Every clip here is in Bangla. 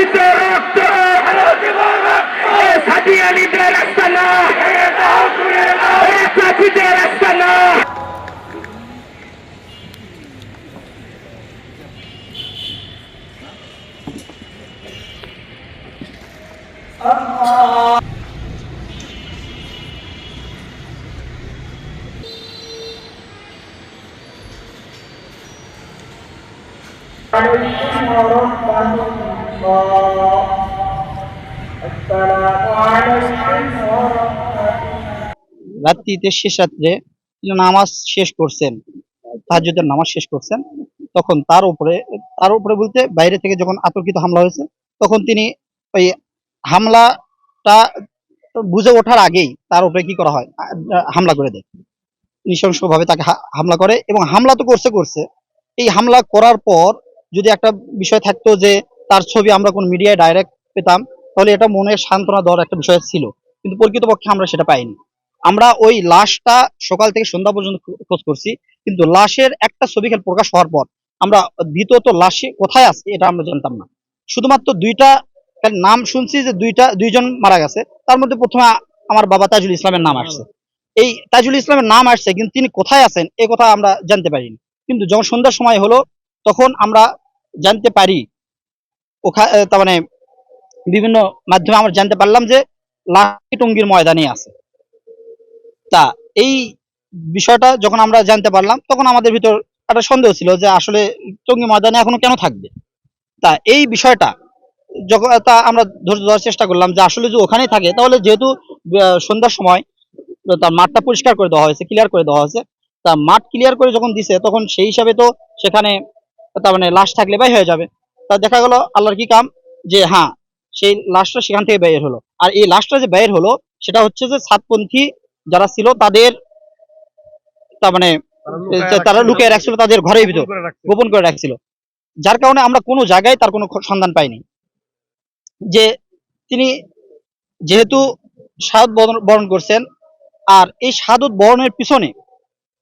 দিতে রক্ত। সাদিয়া নিতে রাস্তা না। সাথীতে রাস্তা না। Thank you. الله السلام عليكم ورحمة الله রাত্রিতে শেষ রাত্রে তিনি নামাজ শেষ করছেন তাহাজ্জুদের নামাজ শেষ করছেন তখন তার উপরে তার উপরে বলতে বাইরে থেকে যখন আতর্কিত হামলা হয়েছে তখন তিনি ওই হামলাটা বুঝে ওঠার আগেই তার উপরে কি করা হয় আ- হামলা করে দেয় নৃশংসভাবে তাকে হা- হামলা করে এবং হামলা তো করছে করছে এই হামলা করার পর যদি একটা বিষয় থাকতো যে তার ছবি আমরা কোন মিডিয়ায় ডাইরেক্ট পেতাম, তাহলে এটা মনের সান্ত্বনা দেওয়ার একটা বিষয় ছিল। কিন্তু প্রকৃতপক্ষে আমরা সেটা পাইনি। আমরা ওই লাশটা সকাল থেকে সন্ধ্যা পর্যন্ত খোঁজ করছি, কিন্তু লাশের একটা ছবি খেল প্রকাশ হওয়ার পর আমরা দ্বিতীয়ত লাশে কোথায় আছে এটা আমরা জানতাম না। শুধুমাত্র দুইটা নাম শুনছি যে দুইটা, দুইজন মারা গেছে, তার মধ্যে প্রথমে আমার বাবা তাজুল ইসলামের নাম আসছে। এই তাজুল ইসলামের নাম আসছে, কিন্তু তিনি কোথায় আছেন এ কথা আমরা জানতে পারিনি। কিন্তু যখন সন্ধ্যার সময় হলো, তখন আমরা জানতে পারি ওখানে তার মানে বিভিন্ন মাধ্যমে আমরা জানতে পারলাম যে লাশটি টঙ্গীর ময়দানে আছে। তা এই বিষয়টা যখন আমরা জানতে পারলাম, তখন আমাদের ভিতর একটা সন্দেহ ছিল যে আসলে টঙ্গী ময়দানে এখনও কেন থাকবে? তা এই বিষয়টা যখন তা আমরা ধৈর্য ধরার চেষ্টা করলাম যে আসলে যে ওখানেই থাকে, তাহলে যেহেতু সন্ধ্যার সময় তার মাঠটা পরিষ্কার করে দেওয়া হয়েছে ক্লিয়ার করে দেওয়া হয়েছে। তা মাঠ ক্লিয়ার করে যখন দিছে, তখন সেই হিসাবে তো সেখানে, তার মানে লাশ থাকলে বাই হয়ে যাবে। তা দেখা গেল আল্লাহর কি কাম? যে হ্যাঁ সেই লাশটা সেখান থেকে বের হলো। আর এই লাশটা যে বের হলো সেটা হচ্ছে যে সাতপন্থী যারা ছিল তাদের তার মানে তারা লুকিয়ে রাখছিল। তাদের ঘরের ভিতর গোপন করে রাখছিল। যার কারণে আমরা কোনো জায়গায় তার কোনো সন্ধান পাইনি। যে তিনি যেহেতু শাহাদ বরণ করছেন আর এই শাহাদত বরণের পিছনে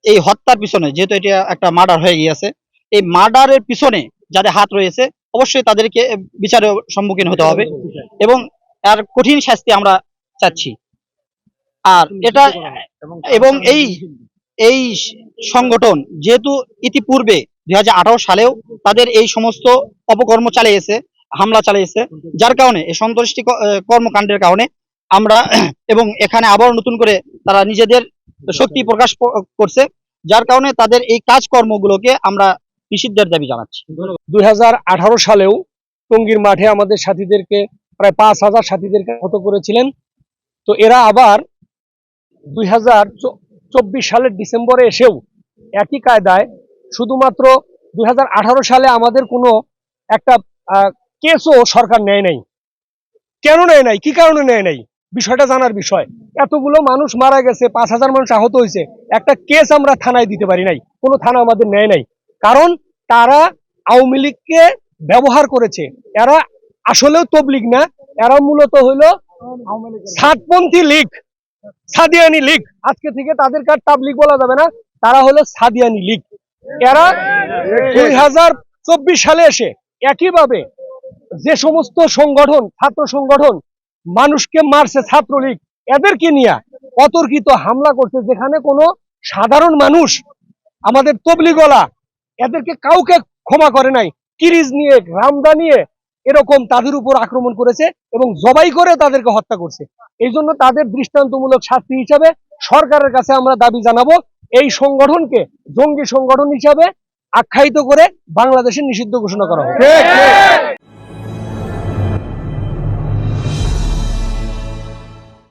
এই হত্যার পিছনে যেহেতু এটা একটা মার্ডার হয়ে গিয়েছে এই মার্ডারের পিছনে যাদের হাত রয়েছে অবশ্যই তাদেরকে বিচারের সম্মুখীন হতে হবে এবং আর কঠিন শাস্তি আমরা চাচ্ছি। আর এটা এবং এই এই সংগঠন যেহেতু ইতিপূর্বে দুই হাজার আঠারো সালেও তাদের এই সমস্ত অপকর্ম চালিয়েছে, হামলা চালিয়েছে, যার কারণে, এই সন্ত্রাসী কর্মকাণ্ডের কারণে আমরা এবং এখানে আবার নতুন করে তারা নিজেদের শক্তি প্রকাশ করছে, যার কারণে তাদের এই কাজকর্মগুলোকে আমরা নিষিদ্ধের দাবি জানাচ্ছি। দুই হাজার আঠারো সালেও টঙ্গীর মাঠে আমাদের সাথীদেরকে, প্রায় পাঁচ হাজার সাথীদেরকে আহত করেছিলেন। তো এরা আবার দুই হাজার চব্বিশ সালের ডিসেম্বরে এসেও একই কায়দায় শুধুমাত্র দুই হাজার আঠারো সালে আমাদের কোনো একটা কেসও সরকার নেয় নাই। কেন নেয় নাই? কি কারণে নেয় নাই? বিষয়টা জানার বিষয়। এতগুলো মানুষ মারা গেছে, পাঁচ হাজার মানুষ আহত হয়েছে। একটা কেস আমরা থানায় দিতে পারি নাই। কোনো থানা আমাদের নেয় নাই। কারণ তারা আওয়ামী লীগকে ব্যবহার করেছে। এরা আসলেও তবলিগ না, এরা মূলত হইল সাতপন্থী লীগ, সাদিয়ানি লীগ। আজকে থেকে তাদের কার তাবলিগ বলা যাবে না, তারা হলো সাদিয়ানি লীগ। এরা দুই হাজার চব্বিশ সালে এসে একইভাবে যে সমস্ত সংগঠন, ছাত্র সংগঠন, মানুষকে মারছে ছাত্রলীগ, এদেরকে নিয়ে অতর্কিত হামলা করছে, যেখানে কোনো সাধারণ মানুষ, আমাদের তবলিগলা এদেরকে কাউকে ক্ষমা করে নাই। কিরিজ নিয়ে, রামদা নিয়ে এরকম তাদের উপর আক্রমণ করেছে এবং জবাই করে তাদেরকে হত্যা করছে। এই জন্য তাদের দৃষ্টান্তমূলক শাস্তি হিসাবে সরকারের কাছে আমরা দাবি জানাব, এই সংগঠনকে, জঙ্গি সংগঠন হিসাবে আখ্যায়িত করে বাংলাদেশে নিষিদ্ধ ঘোষণা করা হবে